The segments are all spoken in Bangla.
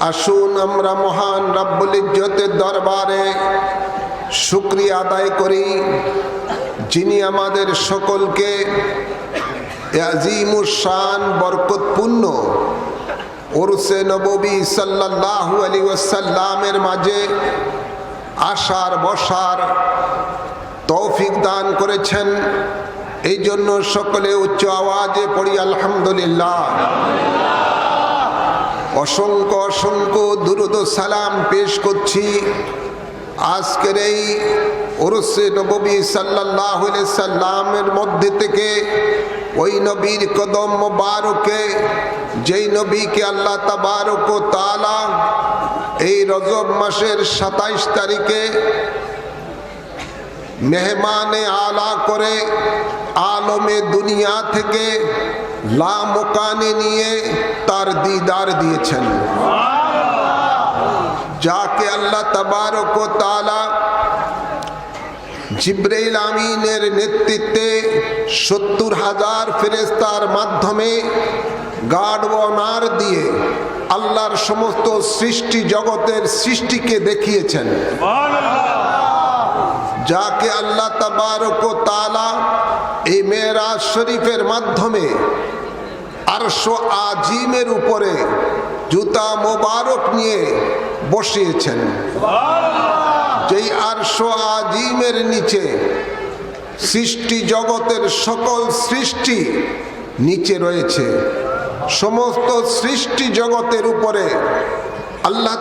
আসুন আমরা মহান রাব্বুল ইজ্জতের দরবারে শুক্রিয়া আদায় করি। যিনি আমাদের সকলকে আজিমুসান বরকতপূর্ণ ওরসে নবী সাল্লাল্লাহু আলী ওয়াসাল্লামের মাঝে আসার বসার তৌফিক দান করেছেন। এই জন্য সকলে উচ্চ আওয়াজে পড়ি, আলহামদুলিল্লাহ। অসংখ্য অসংখ্য দুরুদ সালাম পেশ করছি। আজকের এই ওরসে নবী সাল্লাহ সাল্লামের মধ্যে থেকে ওই নবীর কদম মোবারকে, যেই নবীকে আল্লাহ তাবারক তালা এই রজব মাসের সাতাইশ তারিখে মেহমানে আলা করে আলমে দুনিয়া থেকে লামোকানে নিয়ে তার দিদার দিয়েছেন। যাকে আল্লাহ তবারক তালা জিব্রাইল আমিনের নেতৃত্বে সত্তর হাজার ফেরেস্তার মাধ্যমে গার্ড দিয়ে আল্লাহর সমস্ত সৃষ্টি জগতের সৃষ্টিকে দেখিয়েছেন। যাকে আল্লাহ তালা এই মেয়েরাজ শরীফের মাধ্যমে আরশো আজিমের উপরে জুতা মোবারক নিয়ে বসিয়েছেন। যেই আরশো আজিমের নিচে সৃষ্টি জগতের সকল সৃষ্টি নিচে রয়েছে, সমস্ত সৃষ্টি জগতের উপরে আল্লাহ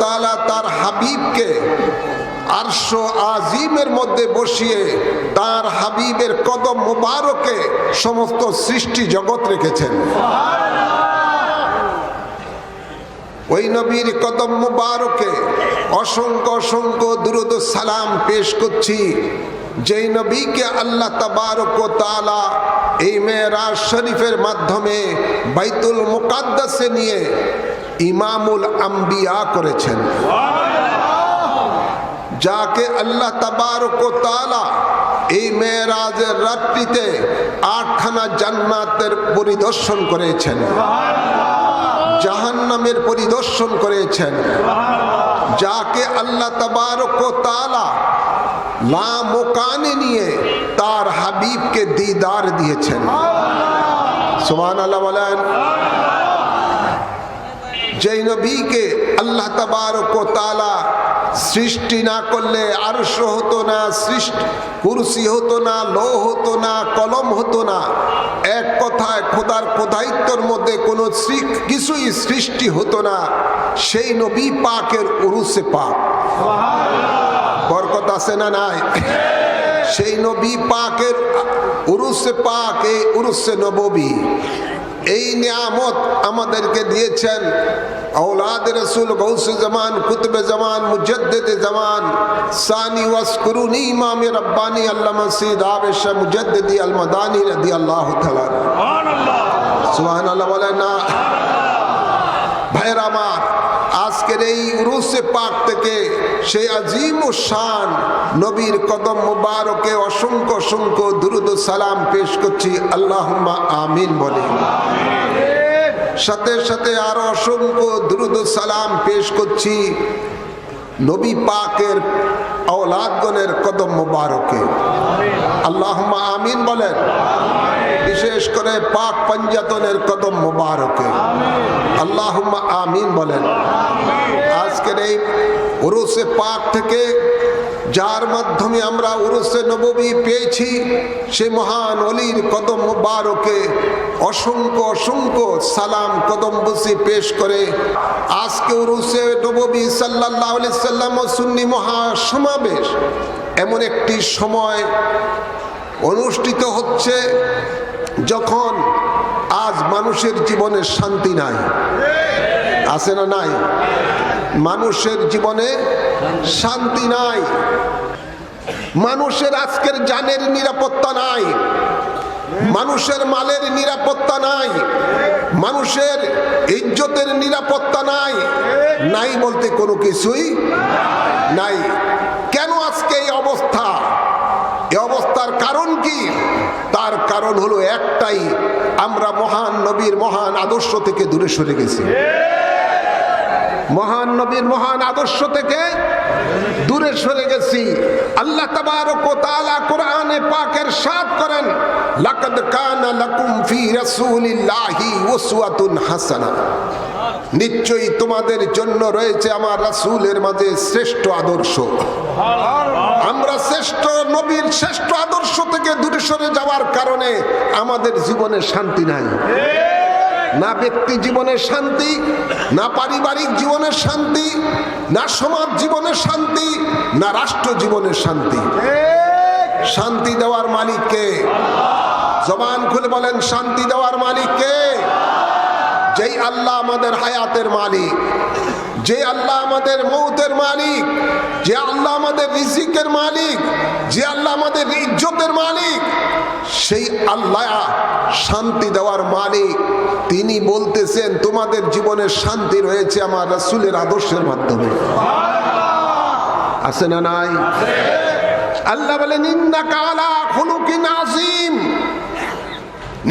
তালা তার হাবিবকে আরশো আজিমের মধ্যে বসিয়ে তার হাবিবের কদম মুবারকে সমস্ত সৃষ্টি জগৎ রেখেছেন। ওই নবীর কদম মুবারকে অসংখ্য অসংখ্য দুরুদ সালাম পেশ করছি। যেই নবীকে আল্লাহ তাবারক তালা এই মেয়েরাজ শরীফের মাধ্যমে বাইতুল মুকাদ্দাসে নিয়ে ইমামুল আম্বিয়া করেছেন। যাকে আল্লাহ তাবারক তালা এই মেয়েরাজের রাত্রিতে আটখানা জান্নাতের পরিদর্শন করেছেন। জাহান্নামের পরিদর্শন করেছেন। যাকে আল্লাহ তাবারক তালা লামোকানে নিয়ে তার হাবিবকে দিদার দিয়েছেন। সুমান আল্লাহ বলেন, যেই নবীকে আল্লাহ তালা সৃষ্টি না করলে আরশ হতো না, সৃষ্টি, কুরসি হতো না লো হতো না, কলম হতো না। এক কথায় খোদার খোদাইত্বর মধ্যে কোনো কিছুই সৃষ্টি হতো না। সেই নবী পাকের উরুসে পাক। বরকত আছে না নাই? সেই নবী পাকের উরুসে পাক, এই উরুসে নবী এই নিয়ামত আমাদেরকে দিয়েছেন اولاد رسول غوث زمان قطب زمان مجدد زمان ثانی واسکرونی امام ربانی علامہ سید عابش مجددی المدانی رضی اللہ تعالی سبحان اللہ سبحان اللہ বলে না ভাইরা আমার আজকের এই উরুসে পাক থেকে সেই আজিম শান নবীর কদম মুবারকে অসংখ্য অসংখ্য দুরুদ সালাম পেশ করছি। আল্লাহ আমিন বলে। সাথে সাথে আরও অসংখ্য দ্রুত সালাম পেশ করছি। নবী পাকের আওলাদগণের কদম মোবারকে। আল্লাহ আমিন বলেন, বিশেষ করে পাক পঞ্জাতনের কদম মোবারকে। আল্লাহ আমিন বলেন। আজকের এই উরুসে পাক থেকে যার মাধ্যমে আমরা উরুসে নবী পেয়েছি, সে মহান অলির কদম মুবারকে অসংখ্য অসংখ্য সালাম কদম বসি পেশ করে। আজকে উরুসে নবী সাল্লাহ সাল্লাম ও সুন্নি মহাসমাবেশ এমন একটি সময় অনুষ্ঠিত হচ্ছে যখন আজ মানুষের জীবনে শান্তি নাই। আছে না নাই? মানুষের জীবনে শান্তি নাই। মানুষের আজকের জানের নিরাপত্তা নাই। মানুষের মালের নিরাপত্তা নাই। মানুষের ইজ্জতের নিরাপত্তা নাই। নাই বলতে কোনো কিছুই নাই। কেন আজকে এই অবস্থা? এ অবস্থার কারণ কি? তার কারণ হলো একটাই। আমরা মহান নবীর মহান আদর্শ থেকে দূরে সরে গেছি। মহান নবীর মহান আদর্শ থেকে দূরে সরে গেছি। আল্লাহ কোরআনে পাকের সাথ করেন কানা হাসানা। নিশ্চয়ই তোমাদের জন্য রয়েছে আমার রাসূলের মাঝে শ্রেষ্ঠ আদর্শ। আমরা শ্রেষ্ঠ নবীর শ্রেষ্ঠ আদর্শ থেকে দূরে সরে যাওয়ার কারণে আমাদের জীবনে শান্তি নাই। না ব্যক্তি জীবনের শান্তি, না পারিবারিক জীবনের শান্তি, না সমাজ জীবনের শান্তি, না রাষ্ট্র জীবনের শান্তি। শান্তি দেওয়ার মালিককে জবান খুলে বলেন, শান্তি দেওয়ার মালিককে যেই আল্লাহ আমাদের হায়াতের মালিক। যে আল্লাহ আমাদের মৌতের মালিক, যে আল্লাহ আমাদের রিজিকের মালিক, যে আল্লাহ আমাদের ইজ্জতের মালিক, সেই আল্লাহ শান্তি দেওয়ার মালিক। তিনি বলতেছেন, তোমাদের জীবনে শান্তি রয়েছে আমার রাসুলের আদর্শের মাধ্যমে। আছে না নাই? আল্লাহ বলেন, ইন্নাকা আলা খুলুকিন আযীম।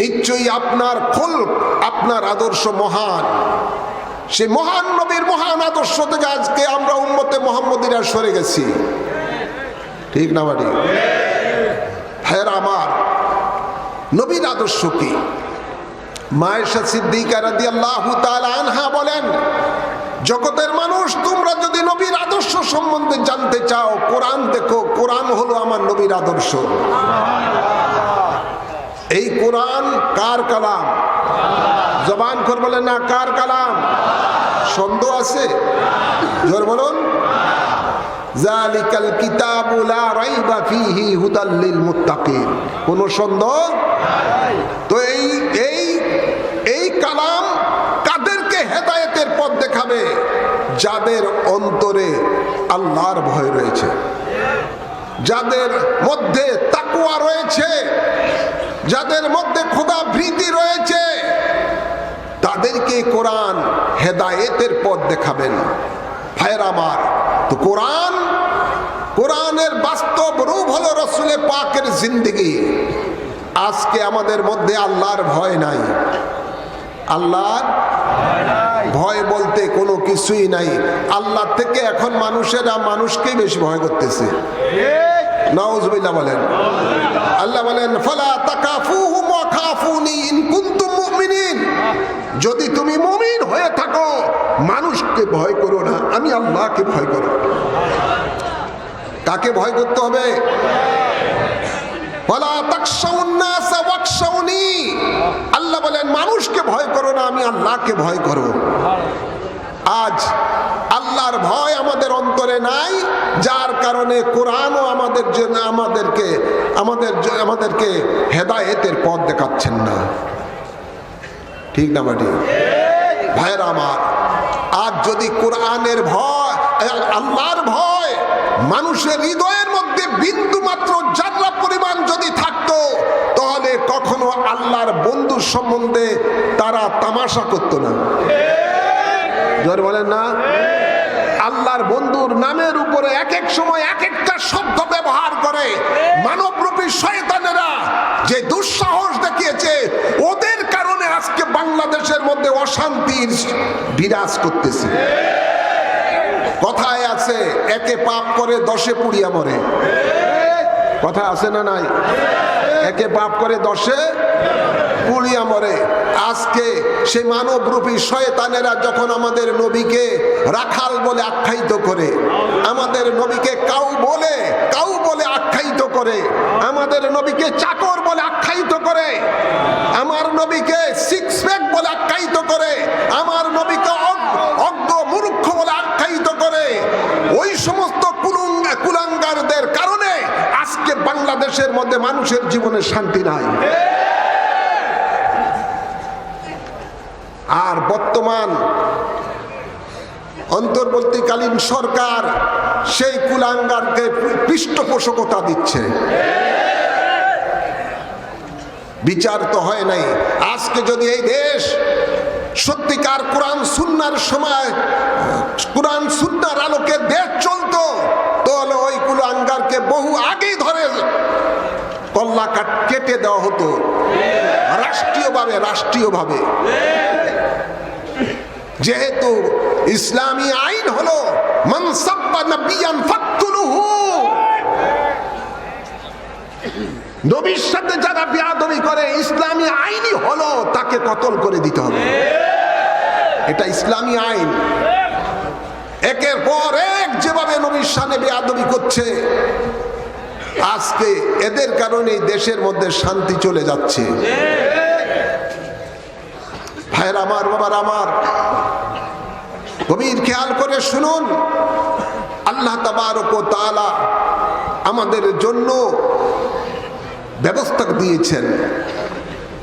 নিশ্চয়ই আপনার খোল আপনার আদর্শ মহান। সে মহান নবীর মহান আদর্শ থেকে আজকে আমরা উম্মতে মোহাম্মদিরা সরে গেছি। ঠিক না বাড়ি? হ্যাঁ আমার, নবীর আদর্শ কি? মায়েশা সিদ্দিকা রাদিয়াল্লাহু তাআলা আনহা বলেন, জগতের মানুষ, তোমরা যদি নবীর আদর্শ সম্বন্ধে জানতে চাও, কোরআন দেখো, কোরআন হলো আমার নবীর আদর্শ। এই কোরআন কার কালাম? জবান কর বলে না, কার কালাম? সন্দেহ আছে? জোর বলুন। লিল কোন তো এই এই এই কালাম কাদেরকে পথ দেখাবে? যাদের অন্তরে আল্লাহর ভয় রয়েছে। যাদের মধ্যে তাকুয়া রয়েছে। যাদের মধ্যে খোদা ভীতি রয়েছে। তাদেরকে কোরআন হেদায়েতের পথ দেখাবেন। ভাইয়ের আমার, তো কোরআন, কোরআনের বাস্তব রূপ হলো রসুলে পাকের জিন্দগি। আজকে আমাদের মধ্যে আল্লাহর ভয় নাই। আল্লাহর ভয় বলতে কোনো কিছুই নাই। আল্লাহ থেকে এখন মানুষেরা মানুষকেই বেশি ভয় করতেছে। বলেন। আল্লাহ বলেন, ফালা মুমিনিন। যদি তুমি মুমিন হয়ে থাকো, মানুষকে ভয় করো না, আমি আল্লাহকে ভয় করো। কাকে ভয় করতে হবে? আল্লাহ বলেন, মানুষকে ভয় করো না, আমি আল্লাহকে ভয় করো। আজ আল্লাহর ভয় আমাদের অন্তরে নাই, যার কারণে কোরআনও আমাদের জন্য আমাদেরকে, আমাদের আমাদেরকে হেদায়েতের পথ দেখাচ্ছেন না। ঠিক না বাটি ভাইয়ের আমার আর যদি কোরআনের ভয় আল্লাহর ভয়, মানুষের হৃদয়ের মধ্যে বিন্দু মাত্র যাত্রা পরিমাণ যদি থাকতো, তাহলে কখনো আল্লাহর বন্ধুর সম্বন্ধে তারা তামাশা করতো না। জোর বলেন না? আল্লাহর বন্ধুর নামের উপরে এক এক সময় এক একটা শব্দ ব্যবহার করে মানবরূপী শয়তানেরা যে দুঃসাহস দেখিয়েছে বাংলাদেশের মধ্যে অশান্তির বিরাজ করতেছে। কথায় আছে, একে পাপ করে দশে পুড়িয়া মরে। কথা আছে না নাই? একে পাপ করে দশে পুড়িয়া মরে। আজকে সে মানবরূপী শয়তানেরা যখন আমাদের নবীকে রাখাল বলে আখ্যায়িত করে, আমাদের নবীকে কাউ বলে কাউ বলে আখ্যায়িত করে। আমাদের নবীকে চাকর বলে আখ্যায়িত করে। আমার নবীকে সিক্স প্যাক বলে আখ্যায়িত করে। আমার নবীকে অজ্ঞ- মূর্খ বলে আখ্যায়িত করে। ওই সমস্ত কুলুঙ্গ, কুলাঙ্গারদের কারণে আজকে বাংলাদেশের মধ্যে মানুষের জীবনে শান্তি নাই। আর বর্তমান অন্তর্বর্তীকালীন সরকার সেই কুলাঙ্গারকে পৃষ্ঠপোষকতা দিচ্ছে। বিচার তো হয় নাই। আজকে যদি এই দেশ সত্যিকার কোরআন সুন্নার সময়, কোরআন সুন্নার আলোকে দেশ চলতো, তাহলে ওই কুলাঙ্গারকে বহু আগেই ধরে কল্লা কাট কেটে দেওয়া হতো। রাষ্ট্রীয়ভাবে রাষ্ট্রীয়ভাবে। যেহেতু ইসলামী আইন হলো নবীর সাথে যারা বিয়াদবি করে, ইসলামী আইনই হলো তাকে কতল করে দিতে হবে। এটা ইসলামী আইন। একের পর এক যেভাবে নবীর সামনে বেয়াদবি করছে, আজকে এদের কারণে দেশের মধ্যে শান্তি চলে যাচ্ছে। ভাইয়ের আমার, বাবার আমার। গভীর খেয়াল করে শুনুন। আল্লাহ তাবারক ও তাআলা আমাদের জন্য ব্যবস্থা দিয়েছেন।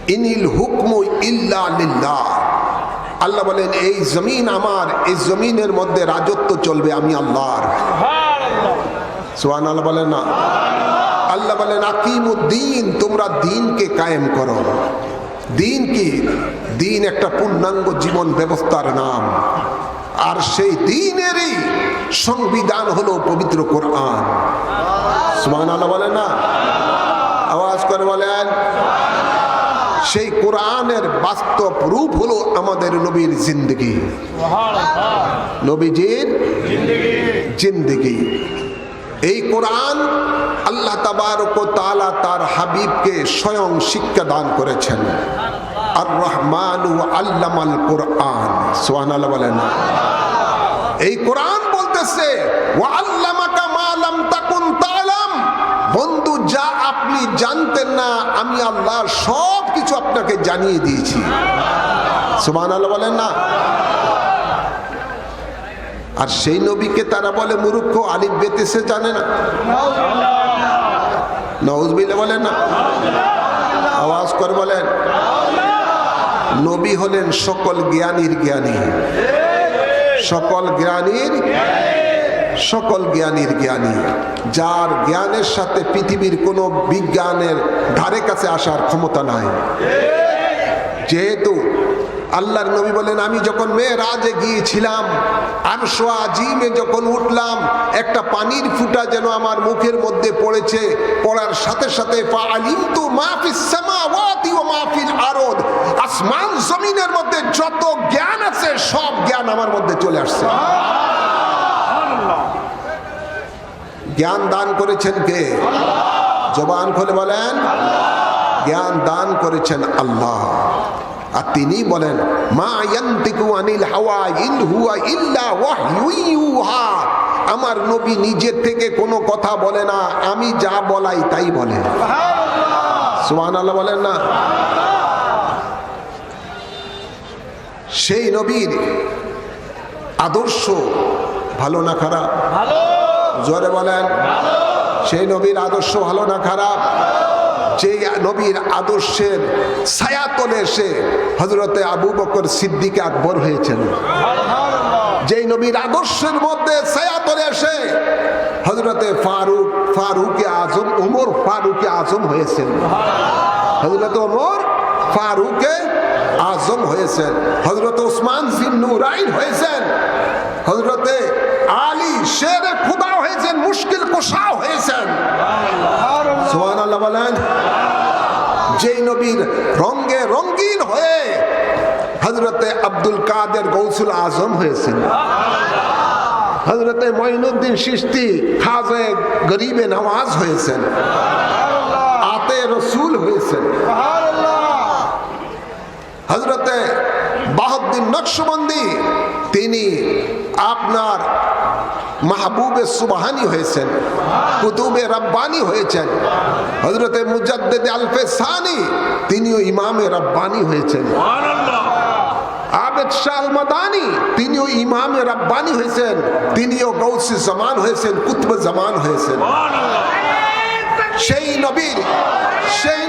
ইনিল হুকমু ইল্লা আল্লাহ বলেন, এই জমিন আমার, এই জমিনের মধ্যে রাজত্ব চলবে আমি আল্লাহর। সোহান আল্লাহ বলেন না। আল্লাহ বলেন আকিমুদ্দিন তোমরা দিনকে কায়েম করো। দিন কি? দিন একটা পূর্ণাঙ্গ জীবন ব্যবস্থার নাম। আর সেই দিনেরই সংবিধান হলো পবিত্র কোরআন। সুমান আল্লাহ বলেন না? আওয়াজ করে বলেন। সেই কোরআনের বাস্তব রূপ হলো আমাদের নবীর জিন্দগি। নবীজির জিন্দগি। এই কোরআন আল্লাহ তাবারক তাআলা তার হাবিবকে স্বয়ং শিক্ষা দান করেছেন। আর রহমান আল্লামাল কোরআন। সোহানাল্লাহ বলেন। এই কোরআন বলতেছে ও আল্লামাকা মালাম তাকুন তালাম। বন্ধু, যা আপনি জানতেন না, আমি আল্লাহ সব কিছু আপনাকে জানিয়ে দিয়েছি। সুমান আল্লাহ বলেন না। আর সেই নবীকে তারা বলে, মুরুক্ষ, আলিফ বেতেছে জানে না। নওয়াজবিল্লা বলেন না। আওয়াজ করে বলেন। নবী হলেন সকল জ্ঞানীর জ্ঞানী। সকল জ্ঞানীর সকল জ্ঞানীর জ্ঞানী। যার জ্ঞানের সাথে পৃথিবীর কোনো বিজ্ঞানের ধারে কাছে আসার ক্ষমতা নাই। যেহেতু আল্লাহর নবী বলেন, আমি যখন মেয়ে রাজে গিয়েছিলাম আরশো আজিমে যখন উঠলাম, একটা পানির ফুটা যেন আমার মুখের মধ্যে পড়েছে, পড়ার সাথে সাথে তো মাহফিস আরদ। আসমান জমিনের মধ্যে যত জ্ঞান আছে, সব জ্ঞান আমার মধ্যে চলে আসছে। জ্ঞান দান করেছেন কে? জবান খুলে বলেন, জ্ঞান দান করেছেন আল্লাহ। আর তিনি বলেন, মা আনিল হাওয়া আমার নবী নিজের থেকে কোনো কথা বলে না, আমি যা বলাই তাই বলে। সুবহানাল্লাহ বলেন না। সেই নবীর আদর্শ ভালো না খারাপ? জোরে বলেন। সেই নবীর আদর্শ ভালো না খারাপ? যে নবীর আদর্শের ছায়াতলে এসে হজরতে আবু বকর সিদ্দিকে আকবর হয়েছেন। যেই নবীর আদর্শের মধ্যে ছায়াতলে এসে হজরতে ফারুক ফারুকে আজম উমর ফারুকে আজম হয়েছেন। হজরত ওমর ফারুকে আজম হয়েছেন। হজরত ওসমান জিন্নুরাইন হয়েছেন। হজরতে আলী শের খুদা হয়েছেন মুশকিল কোষাও হয়েছেন। সোহান আল্লাহ বলেন যেই নবীর রঙ্গে রঙ্গিন হয়ে হজরতে আব্দুল কাদের গৌসুল আজম হয়েছেন। হজরতে মঈনুদ্দিন সৃষ্টি খাজে গরিবে নওয়াজ হয়েছেন। আতে রসুল হয়েছেন। হজরতে বাহাদ্দিন নকশবন্দি তিনি আপনার মাহবুবে সুবাহানি হয়েছেন কুতুবে রব্বানি হয়েছেন। হজরতে মুজাদ্দেদ আলফে সানি তিনিও ইমামে রব্বানি হয়েছেন। আবেদ শাহ মাদানি তিনিও ইমামে রব্বানি হয়েছেন। তিনিও গৌসি জামান হয়েছেন কুতব জামান হয়েছেন। সেই নবীর সেই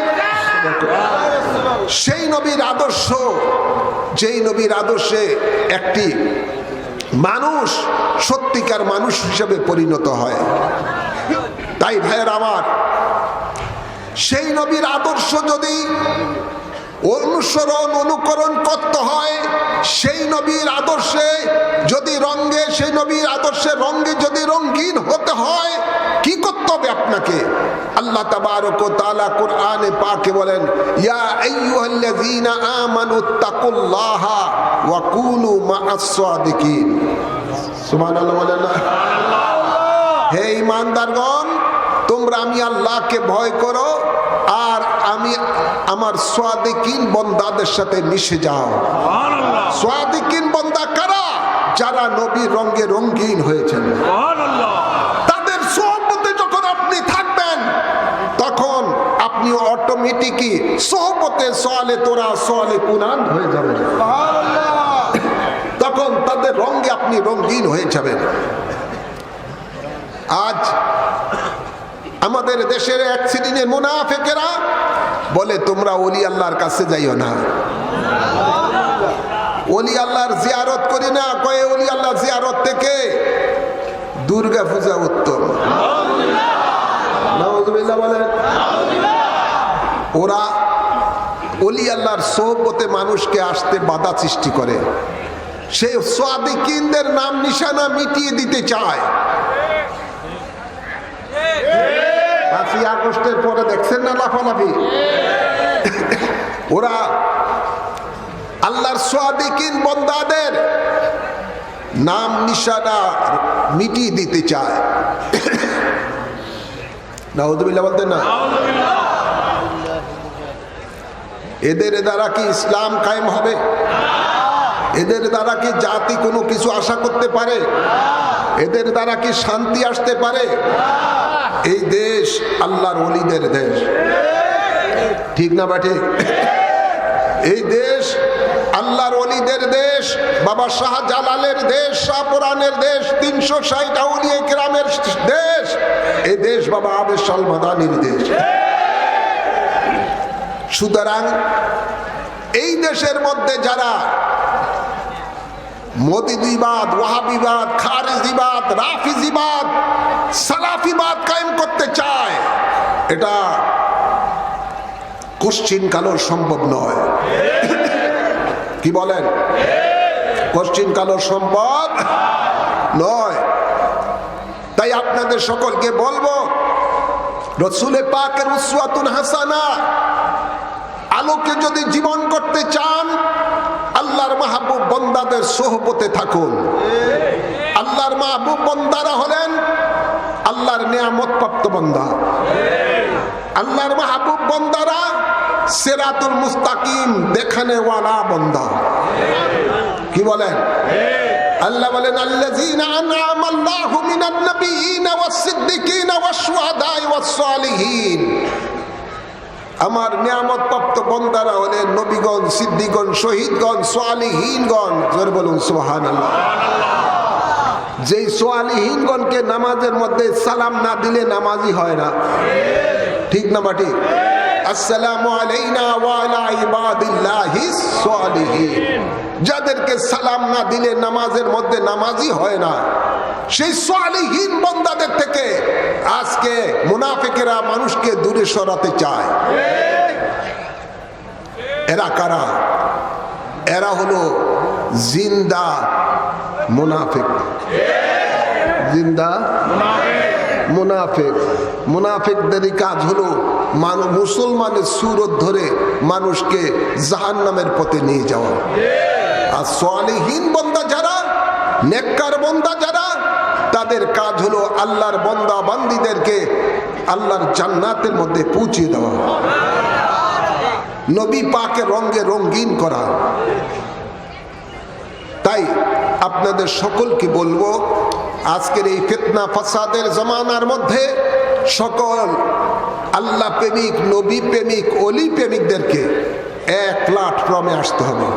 সেই নবীর আদর্শ, যেই নবীর আদর্শে একটি মানুষ সত্যিকার মানুষ হিসেবে পরিণত হয়। তাই ভাইয়ের আমার, সেই নবীর আদর্শ যদি অনুসরণ, অনুকরণ করতে হয়। সেই নবীর আদর্শে যদি রঙ্গে সেই নবীর আদর্শে রঙ্গে যদি রঙ্গিন হতে হয়, কি করতে হবে আপনাকে? আল্লাহ তাবারক তাআলা কোরআনে পাকে বলেন, ইয়া আইয়ুহাল্লাযীনা আমানুত্তাকুল্লাহা ওয়া কুনু মা'আস সাদিকিন। সুবহানাল্লাহ বলেন না। হে ইমানদারগণ, তোমরা আমি আল্লাহকে ভয় করো, আর আমি আমার সোয়াদিকিন বন্দাদের সাথে মিশে যাও। সোয়াদিকিন বন্দা কারা? যারা নবীর রঙে রঙ্গিন হয়েছেন। তাদের সোহবতে যখন আপনি থাকবেন তখন আপনি অটোমেটিকই সোহবতে সোয়ালে তোরা সোয়ালে হয়ে যাবেন তখন তাদের রঙে আপনি রঙিন হয়ে যাবেন। আজ আমাদের দেশের এক শ্রেণির মুনাফেকেরা বলে, তোমরা অলি আল্লাহর কাছে যাইও না। অলি আল্লাহর জিয়ারত করি না, কয়ে অলি আল্লাহ জিয়ারত থেকে দুর্গা পূজা উত্তম। বলেন, ওরা অলি আল্লাহর সোহবতে মানুষকে আসতে বাধা সৃষ্টি করে। সেই সোয়াদিকিনদের নাম নিশানা মিটিয়ে দিতে চায়। পাঁচই আগস্টের পরে দেখছেন না লাফালাফি? ওরা আল্লাহর সোয়াদিকিন বন্দাদের নাম, নিশানা মিটিয়ে দিতে চায়। নাউদুবিল্লাহ বলতেন না? এদের দ্বারা কি ইসলাম কায়েম হবে? এদের দ্বারা কি জাতি কোনো কিছু আশা করতে পারে? এদের দ্বারা কি শান্তি আসতে পারে? এই দেশ আল্লাহর অলিদের দেশ। ঠিক না বা ঠিক এই দেশ আল্লাহর অলিদের দেশ, বাবা শাহজালালের দেশ শাহপুরানের দেশ, তিনশো ষাট আউলিয়া গ্রামের দেশ। এই দেশ বাবা আবেশ মাদানির দেশ। সুতরাং এই দেশের মধ্যে যারা মোদিদিবাদ ওয়াহাবিবাদ খারেজিবাদ রাফিজিবাদ সালাফিবাদ কায়েম করতে চায় এটা কোশ্চিন কালোর সম্ভব নয় কি বলেন কোশ্চিন কালোর সম্ভব নয় তাই আপনাদের সকলকে বলব রসুলে পাকের উসওয়াতুন হাসানা আলোকে যদি জীবন করতে চান আল্লাহর মাহবুব বন্দাদের সোহবতে থাকুন। আল্লাহর মাহবুব বন্দারা হলেন আল্লাহর নিয়ামত প্রাপ্ত বন্দা। আল্লাহর মাহবুব বন্দারা সেরাতুল মুস্তাকিম দেখানেওয়ালা বন্দা। কি বলেন? আল্লাহ বলেন, আল্লাযীনা আনআমা আল্লাহু মিনান নাবিয়িনা ওয়াস-সিদ্দিকিনা ওয়াশ-শুহাদা'i ওয়াস-সালিহিন আমার নিয়ামত প্রাপ্ত বন্দারা হলেন নবীগণ, সিদ্দিগণ, শহীদগণ, সোয়ালিহীনগণ। জোর বলুন সোহান আল্লাহ যেই সোয়ালিহীনগণকে নামাজের মধ্যে সালাম না দিলে নামাজই হয় না। ঠিক না বাটি আসসালামু আলাইনা ওয়া আলা ইবাদিল্লাহিস সালিহিন যাদেরকে সালাম না দিলে নামাজের মধ্যে নামাজই হয় না। সেই সালিহীন বন্দাদের থেকে আজকে মুনাফিকেরা মানুষকে দূরে সরাতে চায়। এরা কারা? এরা হলো জিন্দা মুনাফিক। জিন্দা মুনাফিক। মুনাফিকদেরই কাজ হলো মানুষ মুসলমানের সুরত ধরে মানুষকে জাহান নামের পথে নিয়ে যাওয়া। আর সোয়ালিহীন বন্দা যারা, নেককার বন্দা যারা তাদের কাজ হলো আল্লাহর বন্দা বান্দিদেরকে আল্লাহর জান্নাতের মধ্যে পৌঁছিয়ে দেওয়া। নবী পাকে রঙ্গে রঙ্গিন করা। তাই আপনাদের সকলকে বলব, আজকের এই ফেতনা ফাসাদের জমানার মধ্যে সকল আল্লাহ প্রেমিক, নবী প্রেমিক, অলি প্রেমিকদেরকে এক প্ল্যাটফর্মে আসতে হবে।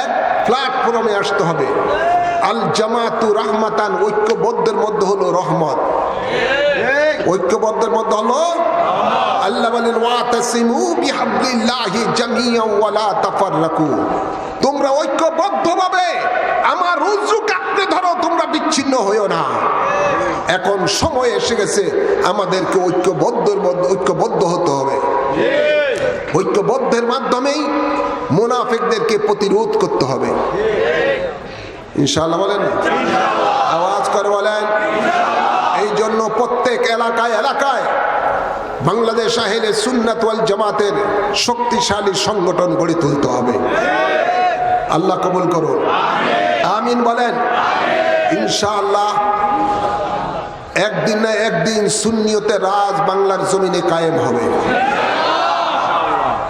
এক প্ল্যাটফর্মে আসতে হবে। আল জামাতু রহমাতান, ঐক্যবদ্ধের মধ্যে হলো রহমত। ঐক্যবদ্ধের মধ্যে হলো আল্লাহ তোমরা আমার ধরো, তোমরা বিচ্ছিন্ন হইও না। এখন সময় এসে গেছে, আমাদেরকে ঐক্যবদ্ধের ঐক্যবদ্ধ হতে হবে। ঐক্যবদ্ধের মাধ্যমেই মুনাফিকদেরকে প্রতিরোধ করতে হবে। ইনশাআল্লাহ বলেন। আওয়াজ করে বলেন। এই জন্য প্রত্যেক এলাকায় এলাকায় বাংলাদেশ আহেলে জামাতের শক্তিশালী সংগঠন গড়ে তুলতে হবে। আল্লাহ কবুল করুন। আমিন বলেন। ইনশাআল্লাহ একদিন না একদিন সুন্নিয়তে রাজ বাংলার জমিনে কায়েম হবে।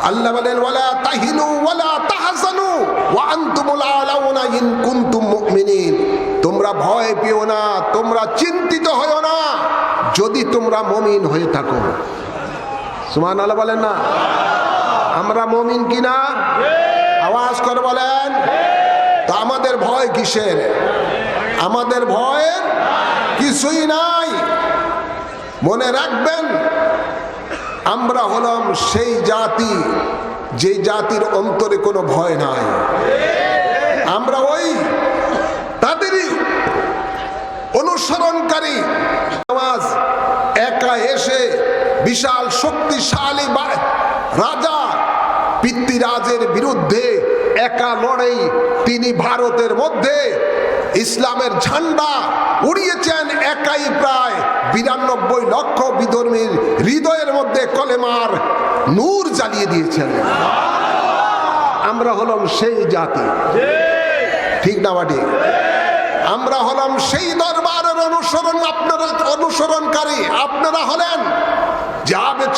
আল্লাহ বলেন, ওয়ালা তাহিনু, ওয়ালা ওয়া আনতুমুল আলাউনা ইন কুনতুম মুমিনিন তোমরা ভয় পেও না তোমরা চিন্তিত হয়ো না যদি তোমরা মমিন হয়ে থাকো। সুবহানাল্লাহ বলেন না? আমরা মমিন কিনা আওয়াজ করে বলেন। তা আমাদের ভয় কিসের? আমাদের ভয়ের কিছুই নাই। মনে রাখবেন, আমরা হলাম সেই জাতি যে জাতির অন্তরে কোনো ভয় নাই। আমরা ওই তাদেরই অনুসরণকারী বিশাল শক্তিশালী রাজা পিতৃরাজের বিরুদ্ধে একা লড়াই তিনি ভারতের মধ্যে ইসলামের ঝান্ডা উড়িয়েছেন একাই প্রায় বিরানব্বই লক্ষ বিধর্মীর হৃদয়ের মধ্যে কলেমার নূর জ্বালিয়ে দিয়েছেন। আমরা হলাম সেই জাতি। ঠিক না, বাটি? আমরা হলাম সেই দরবারের অনুসরণ আপনারা অনুসরণকারী আপনারা হলেন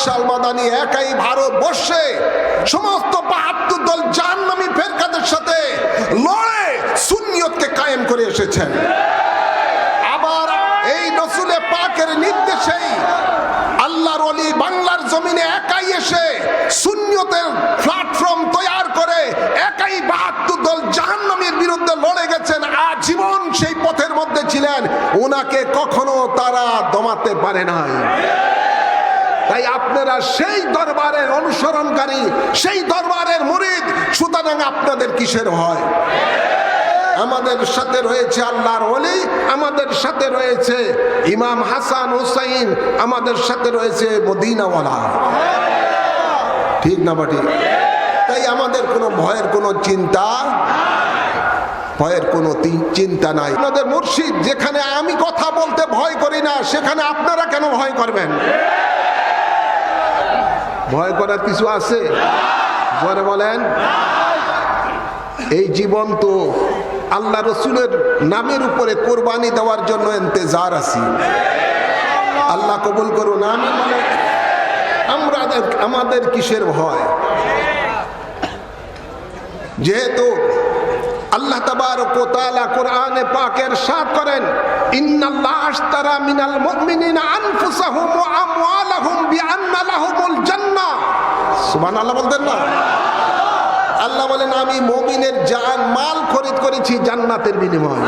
সালমাদানি, একাই সমস্ত বাহাত্তর দল ফেরকাদের সাথে লড়ে সুন্নিয়তকে কায়েম করে এসেছেন। আবার এই রসুলে পাকের নির্দেশেই আল্লাহর অলি বাংলার জমিনে একাই এসে শূন্যতের প্ল্যাটফর্ম একাই বাহাত্তর দল জাহান্নামীর বিরুদ্ধে লড়ে গেছেন, আজীবন সেই পথের মধ্যে ছিলেন। ওনাকে কখনো তারা দমাতে পারে নাই। তাই আপনারা সেই দরবারের অনুসরণকারী, সেই দরবারের মুরিদ, সুতরাং আপনাদের কিসের হয় আমাদের সাথে রয়েছে আল্লাহর ওলি, আমাদের সাথে রয়েছে ইমাম হাসান হুসাইন, আমাদের সাথে রয়েছে মদিনাওয়ালা। ঠিক না বাটি তাই আমাদের কোনো ভয়ের কোনো চিন্তা ভয়ের কোনো চিন্তা নাই। আপনাদের মুর্শিদ, যেখানে আমি কথা বলতে ভয় করি না, সেখানে আপনারা কেন ভয় করবেন? ভয় করার কিছু আছে? জোরে বলেন। এই জীবন তো আল্লাহ রসুলের নামের উপরে কোরবানি দেওয়ার জন্য এন্তেজার আছি। আল্লাহ কবুল করুন আমি বলে আমরা আমাদের কিসের ভয়? যেহেতু আল্লাহ তাবারক তাআলা কোরআনে পাকের সাথ করেন মিনাল আল্লাহ বলেন, আমি জান, মাল খরিদ করেছি জান্নাতের বিনিময়।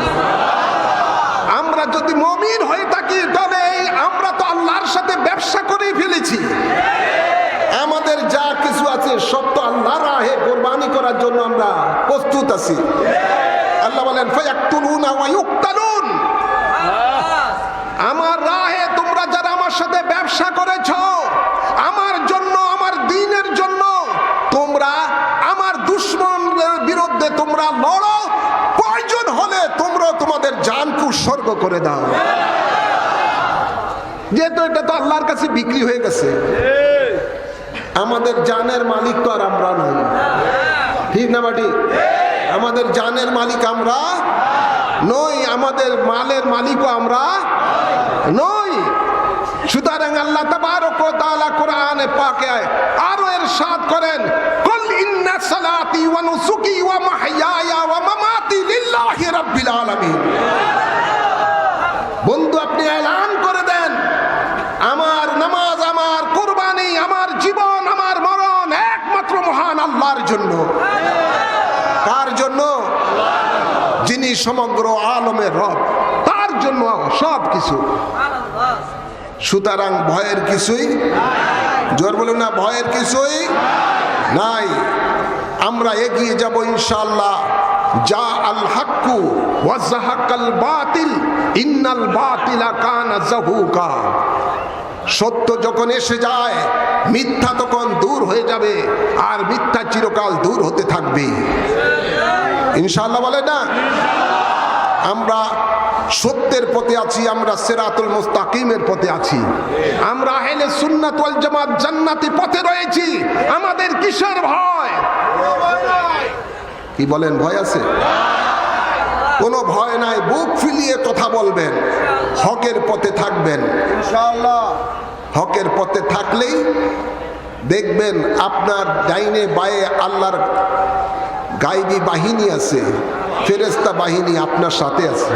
আমরা যদি মমিন হয়ে থাকি, তবে আমরা তো আল্লাহর সাথে ব্যবসা করেই ফেলেছি। আমাদের যা আছে সব তো আল্লাহর রাহে কোরবানি করার জন্য আমরা প্রস্তুত আছি। আল্লাহ বলেন আমার রাহে তোমরা যারা আমার সাথে ব্যবসা করেছ, আমার জন্য, আমার দিনের জন্য, তোমরা আমার দুশ্মনের বিরুদ্ধে তোমরা লড়ো। প্রয়োজন হলে তোমরা তোমাদের জানকে উৎসর্গ করে দাও? যেহেতু এটা তো আল্লাহর কাছে বিক্রি হয়ে গেছে। আমাদের জানের মালিক তো আর আমরা নই। ঠিক না বাটি? আমাদের জানের মালিক আমরা নই, আমাদের মালের মালিকও আমরা নই। সুতরাং আল্লাহ তাবারক তাআলা কোরআনে পাকে আরও ইরশাদ করেন, কুল ইন্না সালাতি ওয়া নুসুকি ওয়া মাহইয়ায়া ওয়া মামাতি লিল্লাহি রাব্বিল আলামিন বন্ধু আপনি এলান করে দেন আমার নামাজ আমার কোরবানি আমার জীবন আমার মরণ একমাত্র মহান আল্লাহর জন্য কার জন্য যিনি সমগ্র আলমের রব, তার জন্য সব কিছু। সুতরাং ভয়ের কিছুই জোর বলুন না, ভয়ের কিছুই নাই। আমরা এগিয়ে যাব ইনশাল্লাহ যা আল হাক্কু ওয়াজাহাকাল বাতিল, ইন্নাল বাতিলা কানা জাহুকা সত্য যখন এসে যায়, মিথ্যা তখন দূর হয়ে যাবে, আর মিথ্যা চিরকাল দূর হতে থাকবে। ইনশাল্লাহ বলে না? আমরা সত্যের পথে আছি আমরা সেরাতুল মুস্তাকিমের পথে আছি। আমরা আহলে সুন্নাত ওয়াল জামাত জান্নাতি পথে রয়েছি। আমাদের কিসের ভয়? কি বলেন ভয় আছে? কোনো ভয় নাই বুক ফিলিয়ে কথা বলবেন হকের পথে থাকবেন। ইনশাআল্লাহ। হকের পথে থাকলেই দেখবেন আপনার ডাইনে বায়ে আল্লাহর গাইবী বাহিনী আছে ফেরেস্তা বাহিনী আপনার সাথে আছে।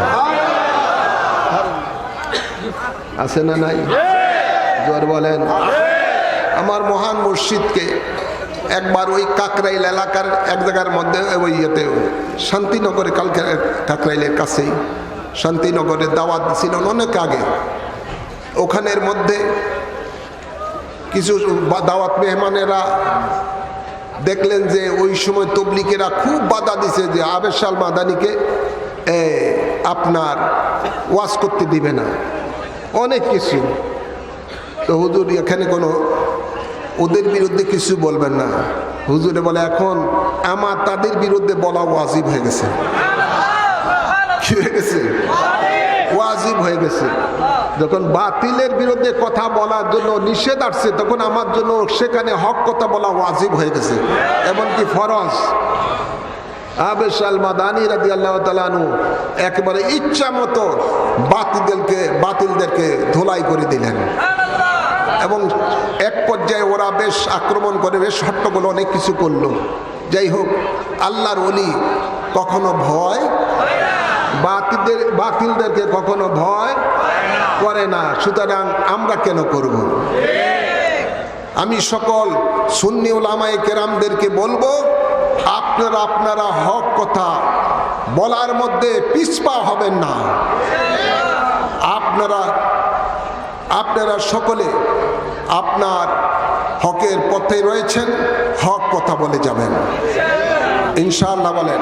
আছে না নাই? জোর বলেন। আমার মহান মুর্শিদকে একবার ওই কাকরাইল এলাকার এক জায়গার মধ্যে, ওই ইয়েতে, শান্তিনগরে, কালকে কাকরাইলের কাছেই, শান্তিনগরে দাওয়াত ছিলেন অনেক আগে। ওখানের মধ্যে কিছু দাওয়াত মেহমানেরা দেখলেন যে ওই সময় তবলিকেরা খুব বাধা দিছে যে আবেশাল মাদানিকে এ, আপনার ওয়াশ করতে দিবে না। অনেক কিছু। তো হুজুর এখানে কোনো ওদের বিরুদ্ধে কিছু বলবেন না। হুজুরে বলে এখন আমার তাদের বিরুদ্ধে বলা ওয়াজিব হয়ে গেছে। কি হয়ে গেছে? ওয়াজিব হয়ে গেছে। যখন বাতিলের বিরুদ্ধে কথা বলার জন্য নিষেধ আসছে, তখন আমার জন্য সেখানে হক কথা বলা ওয়াজিব হয়ে গেছে। এমনকি ফরজ। একেবারে বাতিলদেরকে বাতিলদেরকে ধোলাই করে দিলেন। এবং এক পর্যায়ে ওরা বেশ আক্রমণ করে, বেশ অনেক কিছু করল। যাই হোক, আল্লাহর অলি কখনো ভয় বাতিলদের, বাতিলদেরকে কখনো ভয় করে না। সুতরাং আমরা কেন করব? আমি সকল সুন্নি ওলামায়ে কেরামদেরকে বলব, আপনারা আপনারা হক কথা বলার মধ্যে পিছপা হবেন না। আপনারা আপনারা সকলে আপনার হকের পথে রয়েছেন, হক কথা বলে যাবেন। ইনশাআল্লাহ বলেন।